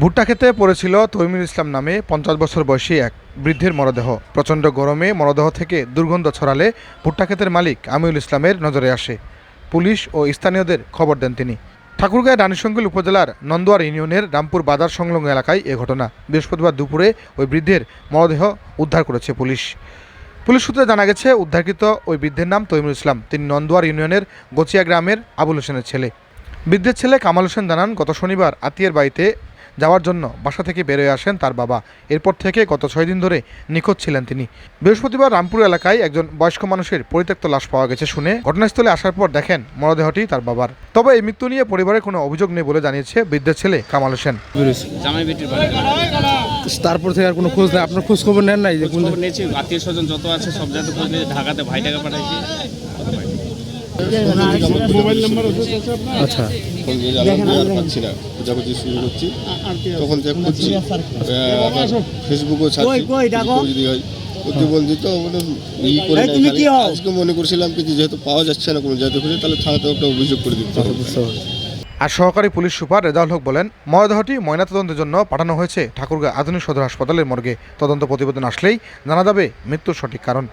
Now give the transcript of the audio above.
ভুট্টা খেতে পড়েছিল তৈমুল ইসলাম নামে পঞ্চাশ বছর বয়সী এক বৃদ্ধের মরদেহ। প্রচণ্ড গরমে মরদেহ থেকে দুর্গন্ধ ছড়ালে ভুট্টা ক্ষেতের মালিক আমিউল ইসলামের নজরে আসে। পুলিশ ও স্থানীয়দের খবর দেন তিনি। ঠাকুরগাঁয় রানীশঙ্গল উপজেলার নন্দুয়ার ইউনিয়নের রামপুর বাজার সংলগ্ন এলাকায় এ ঘটনা। বৃহস্পতিবার দুপুরে ওই বৃদ্ধের মরদেহ উদ্ধার করেছে পুলিশ। পুলিশ সূত্রে জানা গেছে, উদ্ধারকৃত ওই বৃদ্ধের নাম তৈমুল ইসলাম। তিনি নন্দুয়ার ইউনিয়নের গচিয়া গ্রামের আবুল হোসেনের ছেলে। বৃদ্ধের ছেলে কামাল হোসেন জানান গত শনিবার আত্মীয়ের বাড়িতে যাওয়ার জন্য বাসা থেকে বেরোয় আসেন তার বাবা। এরপর থেকে গত ছয় দিন ধরে নিখোঁজ ছিলেন তিনি। বৃহস্পতিবার রামপুর এলাকায় একজন বয়স্ক মানুষের পরিত্যক্ত লাশ পাওয়া গেছে শুনে ঘটনাস্থলে আসার পর দেখেন মরদেহটি তার বাবার। তবে এই মৃত্যু নিয়ে পরিবারের কোনো অভিযোগ নেই বলে জানিয়েছে বৃদ্ধের ছেলে কামাল হোসেন। তারপর থেকে আর কোনো খোঁজ নেই। আপনার খোঁজ খবর নেন নাই যে কোন খবর আত্মীয় স্বজন যত আছে সব জায়গাতে খোঁজ নিয়েছি। ঢাকাতে ভাই টাকা পাঠাইছি। ফোন দিয়ে আর পাচ্ছি না খোঁজাখুঁজি শুরু করছি। তখন যে খুঁজছি আহ, ছাড়ছি। যদি হয় প্রতিবন্ধী মানে ই করে আজকে মনে করছিলাম যেহেতু পাওয়া যাচ্ছে না কোনো জায়গাতে খুঁজে তাহলে থানাতে একটা অভিযোগ করে দিতে আর সহকারী পুলিশ সুপার রেজাউল হক বলেন মরদেহটি ময়নাতদন্তের জন্য পাঠানো হয়েছে ঠাকুরগাঁ আধুনিক সদর হাসপাতালের মর্গে। তদন্ত প্রতিবেদন আসলেই জানা যাবে মৃত্যুর সঠিক কারণ।